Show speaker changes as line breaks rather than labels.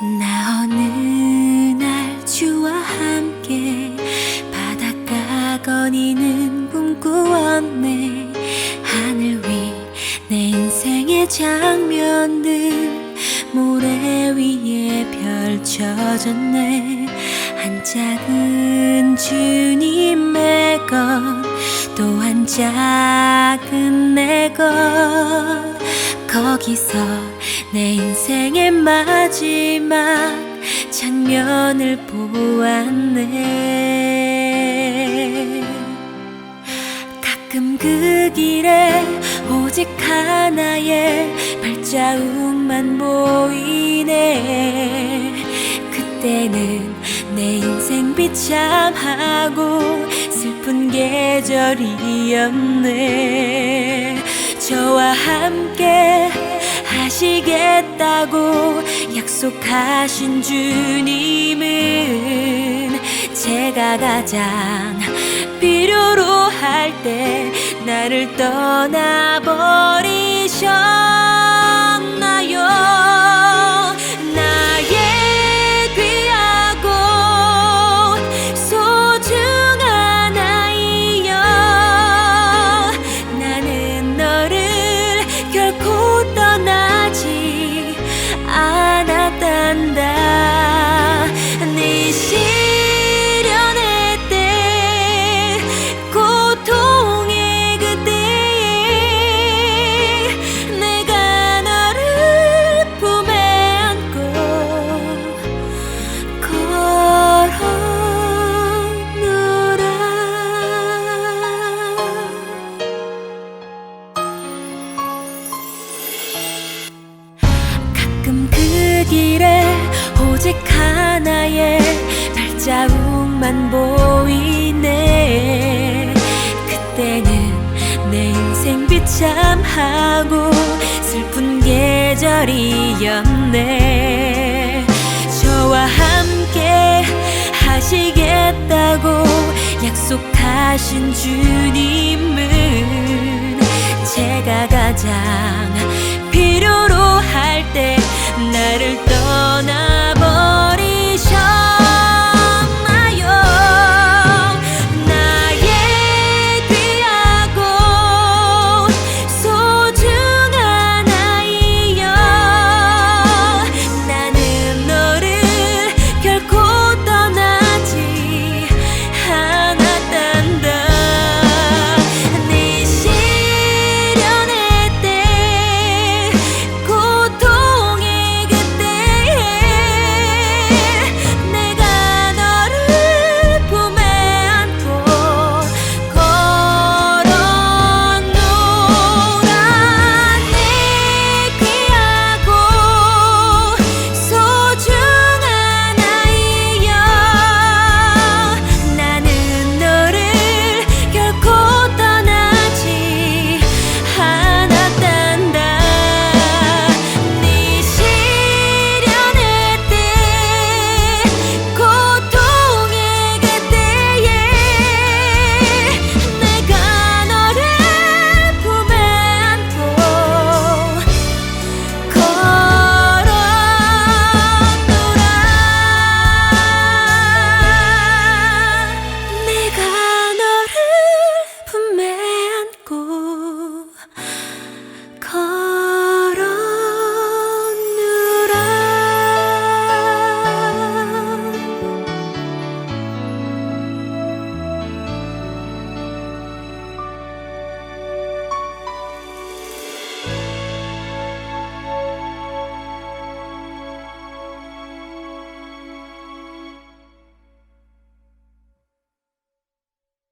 나 어느 날 주와 함께 바닷가 거니는 꿈꾸었네. 하늘 위 내 인생의 장면들 모래 위에 펼쳐졌네. 한 작은 주님의 것또 한 작은 내 것. 거기서 내 인생의 마지막 장면을 보았네. 가끔 그 길에 오직 하나의 발자국만 보이네. 그때는 내 인생 비참하고 슬픈 계절이었네. 저와 함께 하시겠다고 약속하신 주님은 제가 가장 필요로 할 때 나를 떠나버리셨 길에 오직 하나의 발자국만 보이네. 그때는 내 인생 비참하고 슬픈 계절이었네. 저와 함께 하시겠다고 약속하신 주님은